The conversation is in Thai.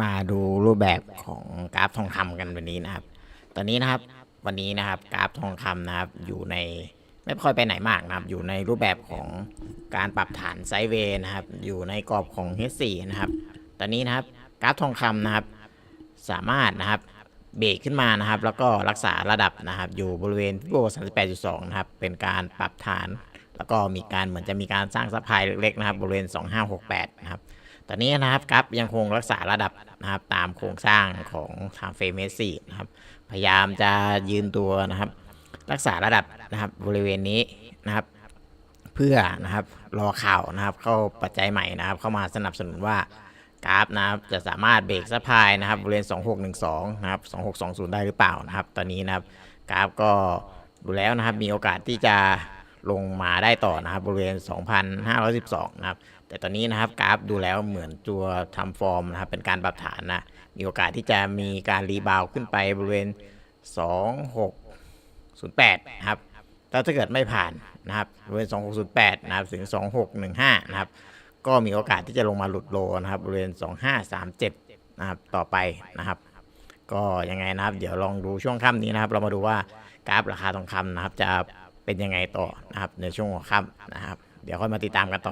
มาดูรูปแบบของกราฟทองคำกันวันนี้นะครับ ตอนนี้นะครับวันนี้นะครับกราฟทองคำนะครับอยู่ในไม่ค่อยไปไหนมากนะครับ อยู่ในรูปแบบของการปรับฐานไซเวย์นะครับ อยู่ในกรอบของ H4 นะครับ ตอนนี้นะครับกราฟทองคำนะครับ สามารถนะครับเบรกขึ้นมานะครับ แล้วก็รักษาระดับนะครับ อยู่บริเวณพิโบ38.2 นะครับ เป็นการปรับฐาน แล้วก็มีการเหมือนจะมีการสร้างซัพพลายเล็กๆนะครับ บริเวณ 2568 นะครับ ตอนนี้นะครับกราฟยังคงรักษาระดับนะครับตามโครงสร้างของทางเฟเมสีนะครับ พยายามจะยืนตัวนะครับ รักษาระดับนะครับบริเวณนี้นะครับ เพื่อนะครับรอข่าวนะครับ เข้าปัจจัยใหม่นะครับ เข้ามาสนับสนุนว่ากราฟนะครับจะสามารถเบรกซัพายนะครับบริเวณ 2612 นะครับ 2620 ได้หรือเปล่านะครับ ตอนนี้นะครับกราฟก็ดูแล้วนะครับมีโอกาสที่จะ ลงมาได้ต่อนะครับบริเวณ 2,512 นะครับ แต่ตอนนี้นะครับกราฟดูแล้วเหมือนตัวทำฟอร์มนะครับเป็นการปรับฐานนะ มีโอกาสที่จะมีการรีบาวขึ้นไปบริเวณ 2608 นะครับแล้วถ้าเกิดไม่ผ่านนะครับบริเวณ 2608 นะครับถึง 2615 นะครับ ก็มีโอกาสที่จะลงมาหลุดโลนะครับบริเวณ 2537 นะครับต่อไปนะครับ ก็ยังไงนะครับ เดี๋ยวลองดูช่วงค่ำนี้นะครับ เรามาดูว่ากราฟราคาทองคำนะครับจะ เป็นยังไงต่อนะครับในช่วงหัวค่ำนะครับ เดี๋ยวค่อยมาติดตามกันต่อ